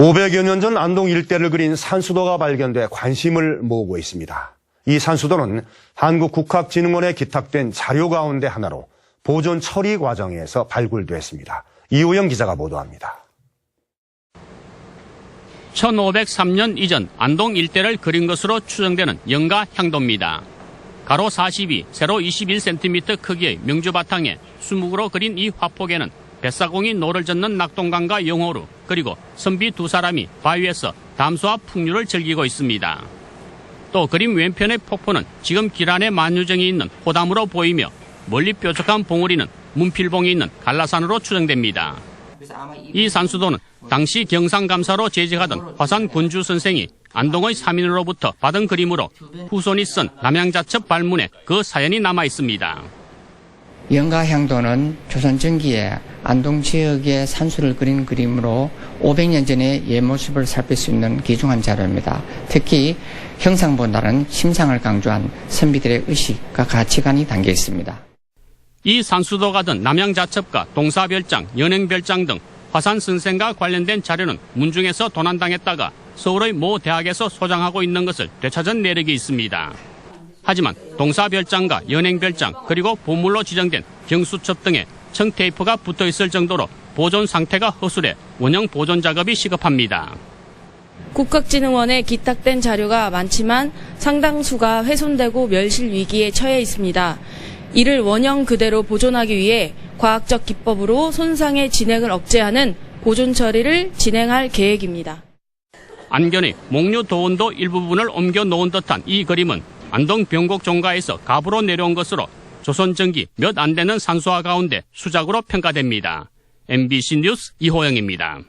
500여 년 전 안동 일대를 그린 산수도가 발견돼 관심을 모으고 있습니다. 이 산수도는 한국국학진흥원에 기탁된 자료 가운데 하나로 보존 처리 과정에서 발굴됐습니다. 이호영 기자가 보도합니다. 1503년 이전 안동 일대를 그린 것으로 추정되는 영가 향도입니다. 가로 42, 세로 21cm 크기의 명주 바탕에 수묵으로 그린 이 화폭에는 뱃사공이 노를 젓는 낙동강과 영호루 그리고 선비 두 사람이 바위에서 담수와 풍류를 즐기고 있습니다. 또 그림 왼편의 폭포는 지금 길 안에 만유정이 있는 호담으로 보이며 멀리 뾰족한 봉우리는 문필봉이 있는 갈라산으로 추정됩니다. 이 산수도는 당시 경상감사로 재직하던 화산 군주 선생이 안동의 사민으로부터 받은 그림으로 후손이 쓴 남양자첩 발문에 그 사연이 남아 있습니다. 영가향도는 조선 전기에 안동 지역의 산수를 그린 그림으로 500년 전의 옛 모습을 살필 수 있는 귀중한 자료입니다. 특히 형상보다는 심상을 강조한 선비들의 의식과 가치관이 담겨 있습니다. 이 산수도 가 든 남양자첩과 동사별장, 연행별장 등 화산 선생과 관련된 자료는 문중에서 도난당했다가 서울의 모 대학에서 소장하고 있는 것을 되찾은 내력이 있습니다. 하지만 동사별장과 연행별장 그리고 보물로 지정된 경수첩 등에 청테이프가 붙어 있을 정도로 보존 상태가 허술해 원형 보존 작업이 시급합니다. 국학진흥원에 기탁된 자료가 많지만 상당수가 훼손되고 멸실 위기에 처해 있습니다. 이를 원형 그대로 보존하기 위해 과학적 기법으로 손상의 진행을 억제하는 보존 처리를 진행할 계획입니다. 안견의 목류 도원도 일부분을 옮겨 놓은 듯한 이 그림은 안동 병곡 종가에서 갑으로 내려온 것으로 조선 전기 몇 안 되는 산수화 가운데 수작으로 평가됩니다. MBC 뉴스 이호영입니다.